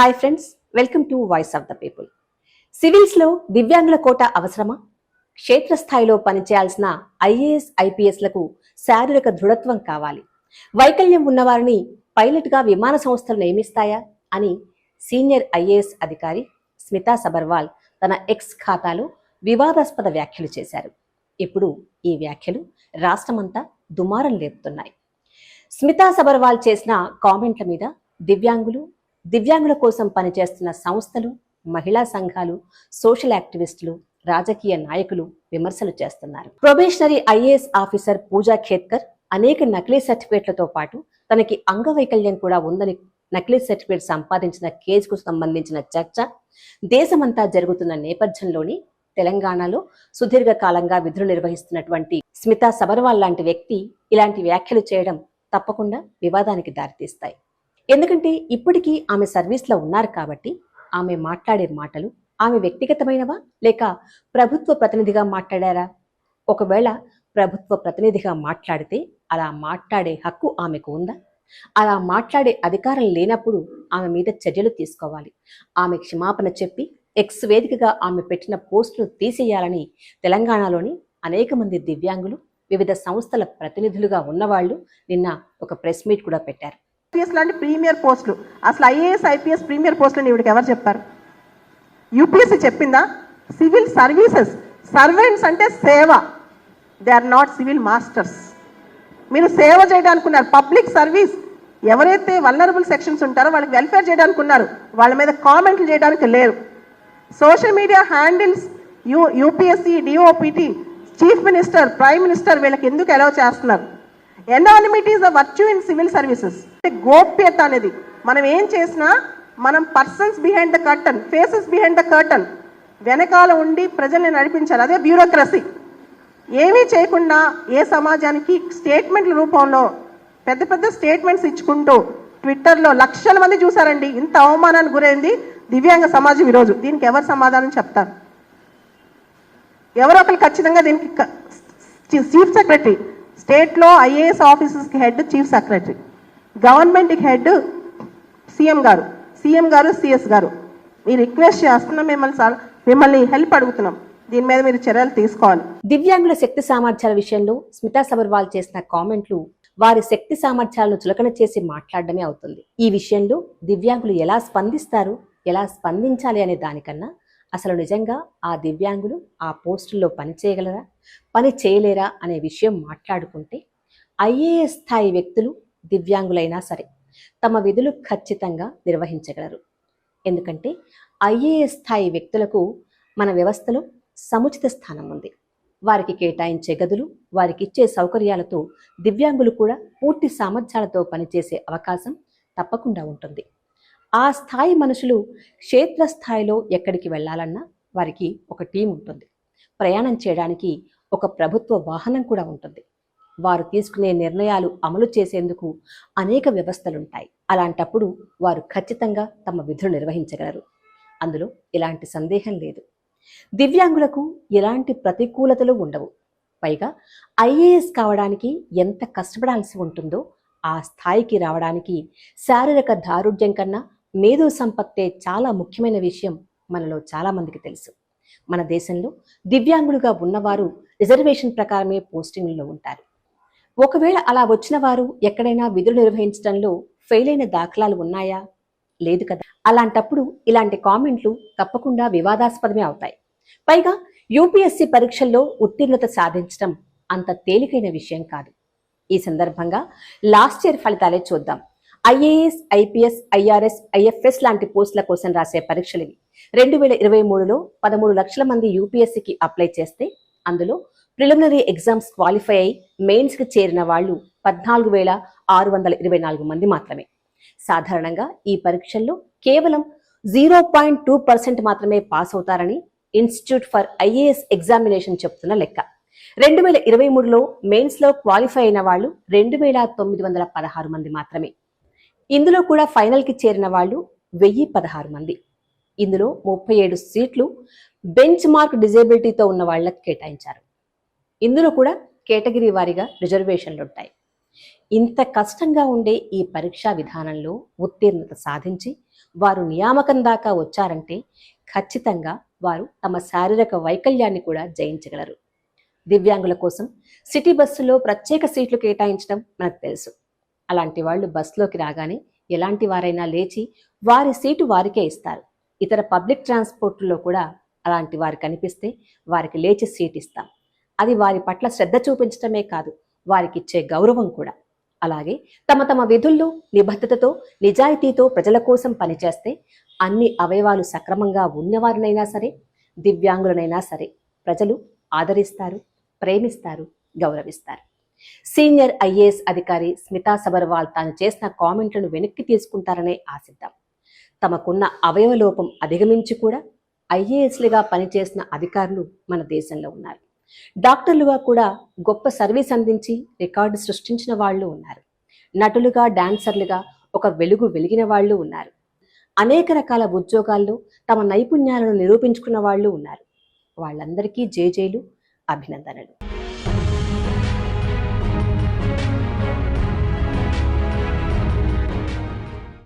Hi friends welcome to voice of the people సివిల్స్లో దివ్యాంగుల కోట అవసరమా? క్షేత్రస్థాయిలో పనిచేయాల్సిన ఐఏఎస్ ఐపీఎస్లకు శారీరక దృఢత్వం కావాలి. వైకల్యం ఉన్నవారిని పైలట్గా విమాన సంస్థలు నియమిస్తాయా అని సీనియర్ ఐఏఎస్ అధికారి స్మితా సబర్వాల్ తన ఎక్స్ ఖాతాలో వివాదాస్పద వ్యాఖ్యలు చేశారు. ఇప్పుడు ఈ వ్యాఖ్యలు రాష్ట్రమంతా దుమారం లేపుతున్నాయి. స్మితా సబర్వాల్ చేసిన కామెంట్ల మీద దివ్యాంగులు దివ్యాంగుల కోసం పనిచేస్తున్న సంస్థలు మహిళా సంఘాలు సోషల్ యాక్టివిస్టులు రాజకీయ నాయకులు విమర్శలు చేస్తున్నారు. Probationary IAS officer Pooja Khedkar అనేక నకిలీ సర్టిఫికేట్లతో పాటు తనకి అంగవైకల్యం కూడా ఉందని నకిలీ సర్టిఫికేట్ సంపాదించిన కేసుకు సంబంధించిన చర్చ దేశమంతా జరుగుతున్న నేపథ్యంలోని తెలంగాణలో సుదీర్ఘ కాలంగా విధులు నిర్వహిస్తున్నటువంటి స్మితా సబర్వాల్ లాంటి వ్యక్తి ఇలాంటి వ్యాఖ్యలు చేయడం తప్పకుండా వివాదానికి దారితీస్తాయి. ఎందుకంటే ఇప్పటికీ ఆమె సర్వీస్లో ఉన్నారు కాబట్టి ఆమె మాట్లాడే మాటలు ఆమె వ్యక్తిగతమైనవా లేక ప్రభుత్వ ప్రతినిధిగా మాట్లాడారా? ఒకవేళ ప్రభుత్వ ప్రతినిధిగా మాట్లాడితే అలా మాట్లాడే హక్కు ఆమెకు ఉందా? అలా మాట్లాడే అధికారం లేనప్పుడు ఆమె మీద చర్యలు తీసుకోవాలి. ఆమె క్షమాపణ చెప్పి ఎక్స్ వేదికగా ఆమె పెట్టిన పోస్టులు తీసేయాలని తెలంగాణలోని అనేక మంది దివ్యాంగులు వివిధ సంస్థల ప్రతినిధులుగా ఉన్నవాళ్ళు నిన్న ఒక ప్రెస్ మీట్ కూడా పెట్టారు. ఐపీఎస్ లాంటి ప్రీమియర్ పోస్టులు. అసలు ఐఏఎస్ ఐపీఎస్ ప్రీమియర్ పోస్టులు ఈవిడికి ఎవరు చెప్పారు? యూపీఎస్సీ చెప్పిందా? సివిల్ సర్వీసెస్ సర్వెంట్స్ అంటే సేవ. They are not civil masters. మీరు సేవ చేయడానికి పబ్లిక్ సర్వీస్. ఎవరైతే వల్నరబుల్ సెక్షన్స్ ఉంటారో వాళ్ళకి వెల్ఫేర్ చేయడానికి ఉన్నారు వాళ్ళ మీద కామెంట్లు చేయడానికి లేరు. Social media handles you UPSC DOPT chief minister prime minister వీళ్ళకి ఎందుకు అలౌ చేస్తున్నారు? Anonymity is a virtue in civil services అంటే గోప్యత అనేది. మనం ఏం చేసినా మనం persons behind the curtain faces behind the curtain వెనకాల ఉండి ప్రజల్ని నడిపించాలి. అదే బ్యూరోక్రసీ ఏమీ చేయకుండా ఏ సమాజానికి స్టేట్మెంట్ల రూపంలో పెద్ద పెద్ద స్టేట్మెంట్స్ ఇచ్చుకుంటూ ట్విట్టర్లో లక్షల మంది చూసారండి ఇంత అవమానానికి గురైంది దివ్యాంగ సమాజం ఈరోజు. దీనికి ఎవరు సమాధానం చెప్తారు? ఎవరో ఒకరు ఖచ్చితంగా దీనికి చీఫ్ సెక్రటరీ స్టేట్లో ఐఏఎస్ ఆఫీసర్స్కి హెడ్ చీఫ్ సెక్రటరీ గవర్నమెంట్కి హెడ్ సీఎం గారు. సీఎం గారు సిఎస్ గారు. మీరు రిక్వెస్ట్ చేస్తున్నాం మిమ్మల్ని సార్ మిమ్మల్ని హెల్ప్ అడుగుతున్నాం. దీని మీద మీరు చర్యలు తీసుకోవాలి. దివ్యాంగుల శక్తి సామర్థ్యాల విషయంలో స్మితా సబర్వాల్ చేసిన కామెంట్లు వారి శక్తి సామర్థ్యాలను చులకన చేసి మాట్లాడడమే అవుతుంది. ఈ విషయంలో దివ్యాంగులు ఎలా స్పందిస్తారు ఎలా స్పందించాలి అనే దానికన్నా అసలు నిజంగా ఆ దివ్యాంగులు ఆ పోస్టుల్లో పని చేయగలరా? పని చేయలేరా అనే విషయం మాట్లాడుకుంటే ఐఏఎస్ స్థాయి వ్యక్తులు దివ్యాంగులైనా సరే తమ విధులు ఖచ్చితంగా నిర్వహించగలరు. ఎందుకంటే ఐఏఎస్ స్థాయి వ్యక్తులకు మన వ్యవస్థలో సముచిత స్థానం ఉంది. వారికి కేటాయించే గదులు వారికి ఇచ్చే సౌకర్యాలతో దివ్యాంగులు కూడా పూర్తి సామర్థ్యాలతో పనిచేసే అవకాశం తప్పకుండా ఉంటుంది. ఆ స్థాయి మనుషులు క్షేత్రస్థాయిలో ఎక్కడికి వెళ్ళాలన్నా వారికి ఒక టీం ఉంటుంది. ప్రయాణం చేయడానికి ఒక ప్రభుత్వ వాహనం కూడా ఉంటుంది. వారు తీసుకునే నిర్ణయాలు అమలు చేసేందుకు అనేక వ్యవస్థలుంటాయి. అలాంటప్పుడు వారు ఖచ్చితంగా తమ విధులు నిర్వహించగలరు. అందులో ఇలాంటి సందేహం లేదు. దివ్యాంగులకు ఎలాంటి ప్రతికూలతలు ఉండవు. పైగా ఐఏఎస్ కావడానికి ఎంత కష్టపడాల్సి ఉంటుందో ఆ స్థాయికి రావడానికి శారీరక దారుఢ్యం కన్నా మేధో సంపత్తే చాలా ముఖ్యమైన విషయం మనలో చాలామందికి తెలుసు. మన దేశంలో దివ్యాంగులుగా ఉన్నవారు రిజర్వేషన్ ప్రకారమే పోస్టింగ్లలో ఉంటారు. ఒకవేళ అలా వచ్చిన వారు ఎక్కడైనా విధులు నిర్వహించడంలో ఫెయిల్ అయిన దాఖలాలు ఉన్నాయా? లేదు కదా. అలాంటప్పుడు ఇలాంటి కామెంట్లు తప్పకుండా వివాదాస్పదమే అవుతాయి. పైగా యూపీఎస్సీ పరీక్షల్లో ఉత్తీర్ణత సాధించడం అంత తేలికైన విషయం కాదు. ఈ సందర్భంగా లాస్ట్ ఇయర్ ఫలితాలే చూద్దాం. ఐఏఎస్ ఐపీఎస్ ఐఆర్ఎస్ ఐఎఫ్ఎస్ లాంటి పోస్టుల కోసం రాసే పరీక్షలు ఇవి రెండు వేల ఇరవై మూడులో పదమూడు లక్షల మంది యూపీఎస్సీకి అప్లై చేస్తే అందులో ప్రిలిమినరీ ఎగ్జామ్స్ క్వాలిఫై అయి మెయిన్స్కి చేరిన వాళ్ళు పద్నాలుగు వేల ఆరు వందల ఇరవై నాలుగు మంది మాత్రమే. సాధారణంగా ఈ పరీక్షల్లో కేవలం జీరో పాయింట్ టూ పర్సెంట్ మాత్రమే పాస్ అవుతారని ఇన్స్టిట్యూట్ ఫర్ ఐఏఎస్ ఎగ్జామినేషన్ చెప్తున్న లెక్క. రెండు వేల ఇరవై మూడులో మెయిన్స్లో క్వాలిఫై అయిన వాళ్ళు రెండు వేల తొమ్మిది వందల పదహారు మంది మాత్రమే. ఇందులో కూడా ఫైనల్కి చేరిన వాళ్ళు వెయ్యి పదహారు మంది. ఇందులో ముప్పై ఏడు సీట్లు బెంచ్ మార్క్ డిజేబిలిటీతో ఉన్న వాళ్ళకి కేటాయించారు. ఇందులో కూడా కేటగిరీ వారీగా రిజర్వేషన్లు ఉంటాయి. ఇంత కష్టంగా ఉండే ఈ పరీక్షా విధానంలో ఉత్తీర్ణత సాధించి వారు నియామకం దాకా వచ్చారంటే ఖచ్చితంగా వారు తమ శారీరక వైకల్యాన్ని కూడా జయించగలరు. దివ్యాంగుల కోసం సిటీ బస్సులో ప్రత్యేక సీట్లు కేటాయించడం మనకు తెలుసు. అలాంటి వాళ్ళు బస్సులోకి రాగానే ఎలాంటి వారైనా లేచి వారి సీటు వారికే ఇస్తారు. ఇతర పబ్లిక్ ట్రాన్స్పోర్ట్లో కూడా అలాంటి వారు కనిపిస్తే వారికి లేచి సీట్ ఇస్తాం. అది వారి పట్ల శ్రద్ధ చూపించడమే కాదు వారికి ఇచ్చే గౌరవం కూడా. అలాగే తమ తమ విధుల్లో నిబద్ధతతో నిజాయితీతో ప్రజల కోసం పనిచేస్తే అన్ని అవయవాలు సక్రమంగా ఉన్నవారినైనా సరే దివ్యాంగులనైనా సరే ప్రజలు ఆదరిస్తారు ప్రేమిస్తారు గౌరవిస్తారు. సీనియర్ ఐఏఎస్ అధికారి స్మితా సబర్వాల్ తాను చేసిన కామెంట్లను వెనక్కి తీసుకుంటారనే ఆశిద్దాం. తమకున్న అవయవలోపం అధిగమించి కూడా ఐఏఎస్లుగా పనిచేసిన అధికారులు మన దేశంలో ఉన్నారు. డాక్టర్లుగా కూడా గొప్ప సర్వీస్ అందించి రికార్డు సృష్టించిన వాళ్ళు ఉన్నారు. నటులుగా డాన్సర్లుగా ఒక వెలుగు వెలిగిన వాళ్ళు ఉన్నారు. అనేక రకాల ఉద్యోగాల్లో తమ నైపుణ్యాలను నిరూపించుకున్న వాళ్ళు ఉన్నారు. వాళ్ళందరికీ జేజేలు అభినందనలు.